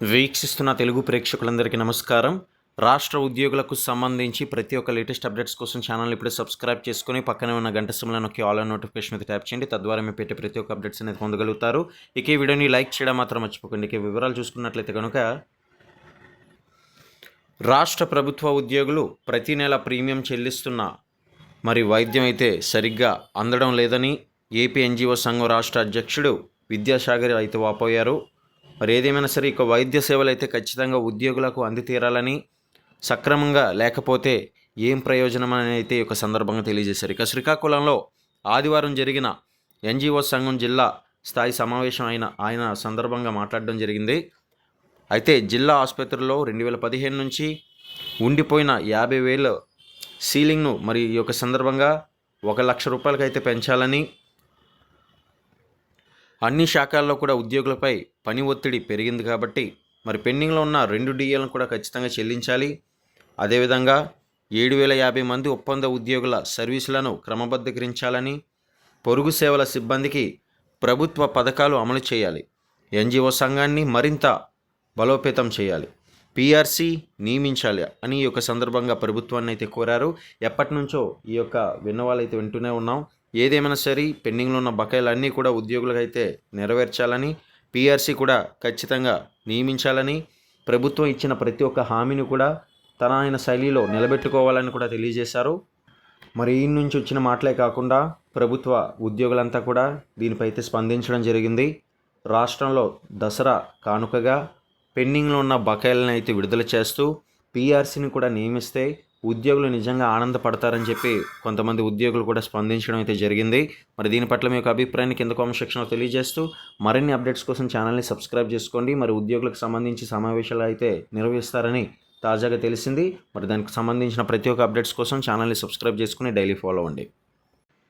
వీక్షిస్తున్న తెలుగు ప్రేక్షకులందరికీ నమస్కారం. రాష్ట్ర ఉద్యోగులకు సంబంధించి ప్రతి ఒక్క లేటెస్ట్ అప్డేట్స్ కోసం ఛానల్ ఇప్పుడే సబ్స్క్రైబ్ చేసుకొని పక్కనే ఉన్న గంట సమయంలో నొక్కి ఆల్ నోటిఫికేషన్ మీద ట్యాప్ చేయండి. తద్వారా మేము పెట్టే ప్రతి ఒక్క అప్డేట్స్ అనేది పొందగలుగుతారు. ఇక ఈ వీడియోని లైక్ చేయడం మాత్రం మర్చిపోకండి. ఇక వివరాలు చూసుకున్నట్లయితే కనుక రాష్ట్ర ప్రభుత్వ ఉద్యోగులు ప్రతి నెల ప్రీమియం చెల్లిస్తున్న మరి వైద్యం అయితే సరిగ్గా అందడం లేదని ఏపీ ఎన్జిఓ సంఘం రాష్ట్ర అధ్యక్షుడు విద్యాసాగర్ అయితే వాపోయారు. మరి ఏదేమైనా సరే ఇక వైద్య సేవలు అయితే ఖచ్చితంగా ఉద్యోగులకు అందితీరాలని సక్రమంగా లేకపోతే ఏం ప్రయోజనం అని అయితే సందర్భంగా తెలియజేశారు. ఇక శ్రీకాకుళంలో ఆదివారం జరిగిన ఎన్జిఓ సంఘం జిల్లా స్థాయి సమావేశం అయిన ఆయన సందర్భంగా మాట్లాడడం జరిగింది. అయితే జిల్లా ఆసుపత్రిలో రెండు వేల పదిహేను నుంచి ఉండిపోయిన యాభై వేల సీలింగ్ను మరి ఈ యొక్క సందర్భంగా ఒక లక్ష రూపాయలకైతే పెంచాలని అన్ని శాఖల్లో కూడా ఉద్యోగులపై పని ఒత్తిడి పెరిగింది కాబట్టి మరి పెండింగ్లో ఉన్న రెండు డిఏలను కూడా ఖచ్చితంగా చెల్లించాలి. అదేవిధంగా ఏడు వేల యాభై మంది ఒప్పంద ఉద్యోగుల సర్వీసులను క్రమబద్ధీకరించాలని పొరుగు సేవల సిబ్బందికి ప్రభుత్వ పథకాలు అమలు చేయాలి. ఎన్జిఓ సంఘాన్ని మరింత బలోపేతం చేయాలి. పిఆర్సి నియమించాలి అని ఈ యొక్క సందర్భంగా ప్రభుత్వాన్ని అయితే కోరారు. ఎప్పటి నుంచో ఈ యొక్క విన్నవాళ్ళు అయితే వింటూనే ఉన్నాం. ఏదేమైనా సరే పెండింగ్లో ఉన్న బకాయిలన్నీ కూడా ఉద్యోగులకు అయితే నెరవేర్చాలని పీఆర్సీ కూడా ఖచ్చితంగా నియమించాలని ప్రభుత్వం ఇచ్చిన ప్రతి ఒక్క హామీని కూడా తన ఆయన శైలిలో నిలబెట్టుకోవాలని కూడా తెలియజేశారు. మరి ఈ నుంచి వచ్చిన మాటలే కాకుండా ప్రభుత్వ ఉద్యోగులంతా కూడా దీనిపై అయితే స్పందించడం జరిగింది. రాష్ట్రంలో దసరా కానుకగా పెండింగ్లో ఉన్న బకాయిలను అయితే విడుదల చేస్తూ పీఆర్సీని కూడా నియమిస్తే ఉద్యోగులు నిజంగా ఆనందపడతారని చెప్పి కొంతమంది ఉద్యోగులు కూడా స్పందించడం అయితే జరిగింది. మరి దీని పట్ల మీ యొక్క అభిప్రాయాన్ని కింద కామెంట్ సెక్షన్లో తెలియజేస్తూ మరిన్ని అప్డేట్స్ కోసం ఛానల్ని సబ్స్క్రైబ్ చేసుకోండి. మరి ఉద్యోగులకు సంబంధించి సమావేశాలు అయితే నిర్వహిస్తారని తాజాగా తెలిసింది. మరి దానికి సంబంధించిన ప్రతి ఒక్క అప్డేట్స్ కోసం ఛానల్ని సబ్స్క్రైబ్ చేసుకుని డైలీ ఫాలో అవ్వండి.